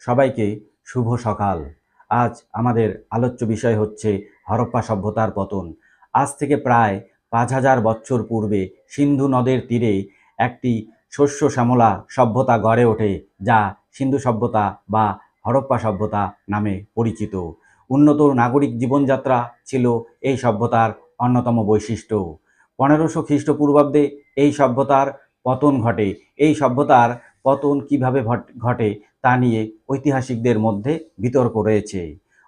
সবাইকে শুভ সকাল। আজ আমাদের আলোচ্য বিষয় হচ্ছে হরপ্পা সভ্যতার পতন। আজ থেকে প্রায় পাঁচ হাজার বছর পূর্বে সিন্ধু নদের তীরে একটি শস্য শ্যামলা সভ্যতা গড়ে ওঠে, যা সিন্ধু সভ্যতা বা হরপ্পা সভ্যতা নামে পরিচিত। উন্নত নাগরিক জীবনযাত্রা ছিল এই সভ্যতার অন্যতম বৈশিষ্ট্য। পনেরোশো খ্রিস্টপূর্বাব্দে এই সভ্যতার পতন ঘটে। এই সভ্যতার পতন কীভাবে ঘট- ঘটে তা নিয়ে ঐতিহাসিকদের মধ্যে বিতর্ক রয়েছে।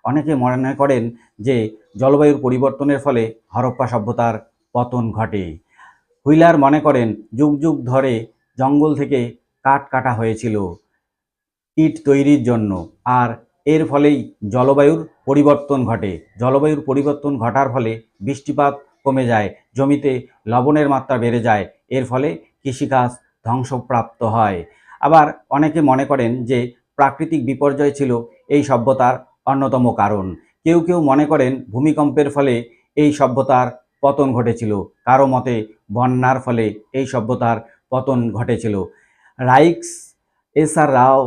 অনেকে মনে করেন যে জলবায়ুর পরিবর্তনের ফলে হরপ্পা সভ্যতার পতন ঘটে। হুইলার মনে করেন যুগ যুগ ধরে জঙ্গল থেকে কাঠ কাটা হয়েছিল ইট তৈরির জন্য, আর এর ফলেই জলবায়ুর পরিবর্তন ঘটে। জলবায়ুর পরিবর্তন ঘটার ফলে বৃষ্টিপাত কমে যায়, জমিতে লবণের মাত্রা বেড়ে যায়, এর ফলে কৃষিকাজ ধ্বংসপ্রাপ্ত হয়। আবার অনেকে মনে করেন যে প্রাকৃতিক বিপর্যয় ছিল এই সভ্যতার অন্যতম কারণ। কেউ কেউ মনে করেন ভূমিকম্পের ফলে এই সভ্যতার পতন ঘটেছিল। কারও মতে বন্যার ফলে এই সভ্যতার পতন ঘটেছিল। Raikes, S R Rao,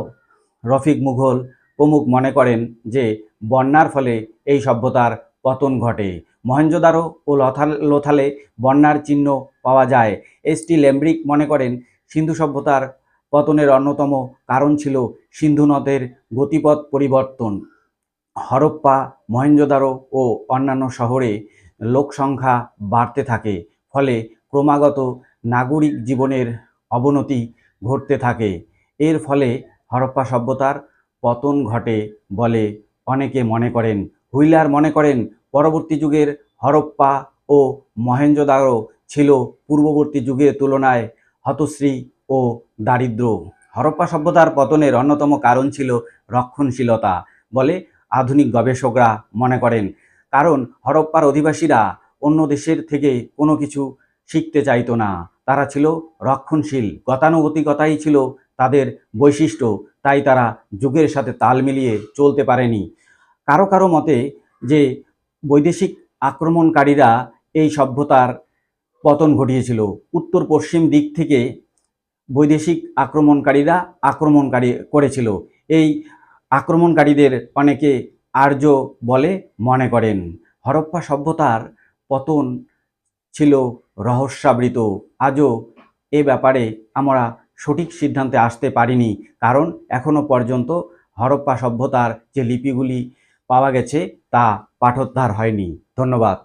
Rafique Mughal প্রমুখ মনে করেন যে বন্যার ফলে এই সভ্যতার পতন ঘটে। মহেঞ্জোদারো ও লথাল, লোথালে বন্যার চিহ্ন পাওয়া যায়। এস টি ল্যাম্ব্রিক মনে করেন সিন্ধু সভ্যতার পতনের অন্যতম কারণ ছিল সিন্ধু নদের গতিপথ পরিবর্তন। হরপ্পা মহেঞ্জোদারো ও অন্যান্য শহরে লোকসংখ্যা বাড়তে থাকে, ফলে ক্রমাগত নাগরিক জীবনের অবনতি ঘটতে থাকে। এর ফলে হরপ্পা সভ্যতার পতন ঘটে বলে অনেকে মনে করেন। হুইলার মনে করেন, পরবর্তী যুগের হরপ্পা ও মহেঞ্জোদারো ছিল পূর্ববর্তী যুগের তুলনায় হতশ্রী ও দারিদ্র হরপ্পা সভ্যতার পতনের অন্যতম কারণ ছিল রক্ষণশীলতা, বলে আধুনিক গবেষকরা মনে করেন। কারণ হরপ্পার অধিবাসীরা অন্য দেশের থেকে কোনো কিছু শিখতে চাইতো না। তারা ছিল রক্ষণশীল। গতানুগতিকতাই ছিল তাদের বৈশিষ্ট্য। তাই তারা যুগের সাথে তাল মিলিয়ে চলতে পারেনি। কারও কারও মতে যে বৈদেশিক আক্রমণকারীরা এই সভ্যতার পতন ঘটিয়েছিল উত্তর পশ্চিম দিক থেকে বৈদেশিক আক্রমণকারীরা আক্রমণকারী করেছিল। এই আক্রমণকারীদের অনেকে আর্য বলে মনে করেন। হরপ্পা সভ্যতার পতন ছিল রহস্যাবৃত। আজও এ ব্যাপারে আমরা সঠিক সিদ্ধান্তে আসতে পারিনি, কারণ এখনও পর্যন্ত হরপ্পা সভ্যতার যে লিপিগুলি পাওয়া গেছে তা পাঠোদ্ধার হয়নি। ধন্যবাদ।